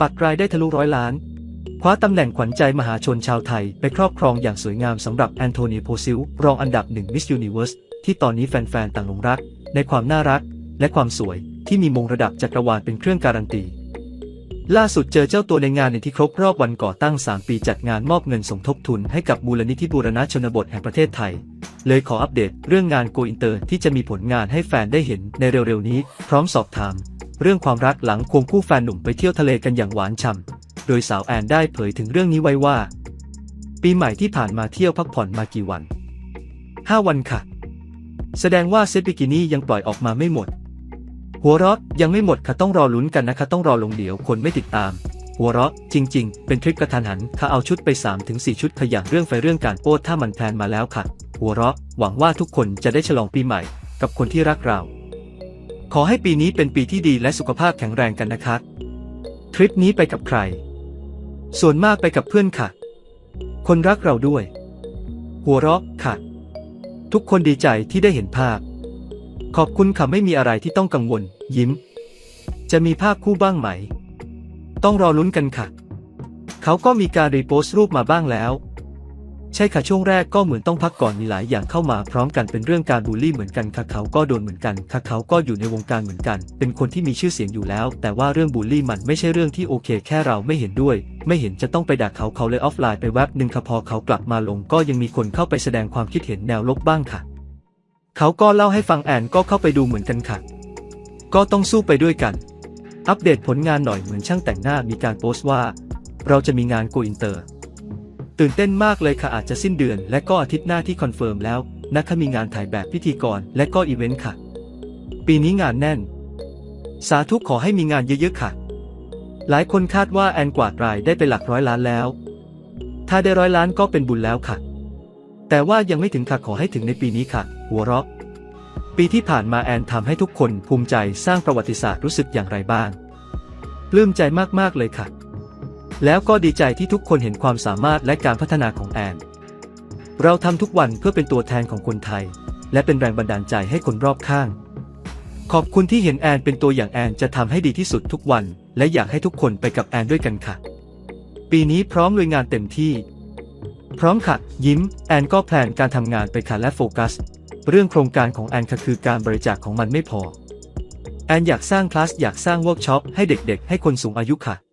ปักรายได้ทะลุร้อยล้าน คว้าตำแหน่งขวัญใจมหาชนชาวไทยไปครอบครองอย่างสวยงามสำหรับแอนโทนีโพซิลรองอันดับหนึ่งมิสยูนิเว r ร์สที่ตอนนี้แฟนๆต่างหลงรัก ในความน่ารัก และความสวยที่มีมงระดับจักรวาลเป็นเครื่องการันตีล่าสุดเจอเจ้าตัวในงานในที่ครบรอบวันก่อตั้ง 3 ปีจัดงานมอบเงินสมทบทุนให้กับมูลนิธิบูรณะชนบทแห่งประเทศไทย เลยขออัปเดตเรื่องงานโกอินเตอร์ที่จะมีผลงานให้แฟนได้เห็นในเร็วๆนี้ พร้อมสอบถาม เรื่องความรักหลังควงคู่แฟนหนุ่มไปเที่ยวทะเลกันอย่างหวานฉ่ำ โดยสาวแอนได้เผยถึงเรื่องนี้ไว้ว่า ปีใหม่ที่ผ่านมาเที่ยวพักผ่อนมากี่วัน 5 วันค่ะ แสดงว่าเซตบิกินี่ยังปล่อยออกมาไม่หมด หัวเราะยังไม่หมดค่ะต้องรอลุ้นกันนะคะต้องรอลงเดี๋ยวคนไม่ติดตาม หัวเราะจริง ๆ เป็นทริคกระทันหันค่ะเอาชุดไป 3-4 ชุดขย่างเรื่องไฟเรื่องการโป้ถ้ามันแพลนมาแล้วค่ะ หัวเราะหวังว่าทุกคนจะได้ฉลองปีใหม่ กับคนที่รักเรา ขอให้ปีนี้เป็นปีที่ดีและสุขภาพแข็งแรงกันนะคะ ทริปนี้ไปกับใคร ส่วนมากไปกับเพื่อนค่ะ คนรักเราด้วย หัวเราะค่ะ ทุกคนดีใจที่ได้เห็นภาพ ขอบคุณค่ะไม่มีอะไรที่ต้องกังวล ยิ้ม จะมีภาพคู่บ้างไหม ต้องรอลุ้นกันค่ะ เขาก็มีการรีโพสต์รูปมาบ้างแล้ว ใช่ค่ะช่วงแรกก็เหมือนต้องพักก่อนมีหลายอย่างเข้ามาพร้อมกันเป็นเรื่องการบูลลี่เหมือนกันค่ะเขาก็โดนเหมือนกันค่ะเขาก็อยู่ในวงการเหมือนกัน เป็นคนที่มีชื่อเสียงอยู่แล้ว แต่ว่าเรื่องบูลลี่มันไม่ใช่เรื่องที่โอเค แค่เราไม่เห็นด้วย ไม่เห็นจะต้องไปด่าเขาเขาเลยออฟไลน์ไปแวบหนึ่งค่ะพอเขากลับมาลงก็ยังมีคนเข้าไปแสดงความคิดเห็นแนวลบบ้างค่ะ เขาก็เล่าให้ฟังแอนก็เข้าไปดูเหมือนกันค่ะ ก็ต้องสู้ไปด้วยกัน อัปเดตผลงานหน่อยเหมือนช่างแต่งหน้ามีการโพสต์ว่า เราจะมีงานโกอินเตอร์ ตื่นเต้นมากเลยค่ะอาจจะสิ้นเดือน และก็อาทิตย์หน้าที่คอนเฟิร์มแล้วนะคะมีงานถ่ายแบบพิธีกรและก็อีเวนต์ค่ะ ปีนี้งานแน่น สาธุขอให้มีงานเยอะๆค่ะ หลายคนคาดว่าแอนกวาดรายได้ไปหลักร้อยล้านแล้ว ถ้าได้ร้อยล้านก็เป็นบุญแล้วค่ะ แต่ว่ายังไม่ถึงค่ะขอให้ถึงในปีนี้ค่ะ หัวเราะ ปีที่ผ่านมาแอนทำให้ทุกคนภูมิใจสร้างประวัติศาสตร์รู้สึกอย่างไรบ้างปลื้มใจมากๆเลยค่ะ แล้วก็ดีใจที่ทุกคนเห็นความสามารถและการพัฒนาของแอน เราทำทุกวันเพื่อเป็นตัวแทนของคนไทย และเป็นแรงบันดาลใจให้คนรอบข้าง ขอบคุณที่เห็นแอนเป็นตัวอย่างแอนจะทำให้ดีที่สุดทุกวัน และอยากให้ทุกคนไปกับแอนด้วยกันค่ะ ปีนี้พร้อมลุยงานเต็มที่ พร้อมค่ะ ยิ้ม แอนก็แพลนการทำงานไปค่ะและโฟกัส เรื่องโครงการของแอนค่ะคือการบริจาคของมันไม่พอแอนอยากสร้างคลาสอยากสร้างเวิร์กช็อปให้เด็กๆ ให้คนสูงอายุค่ะ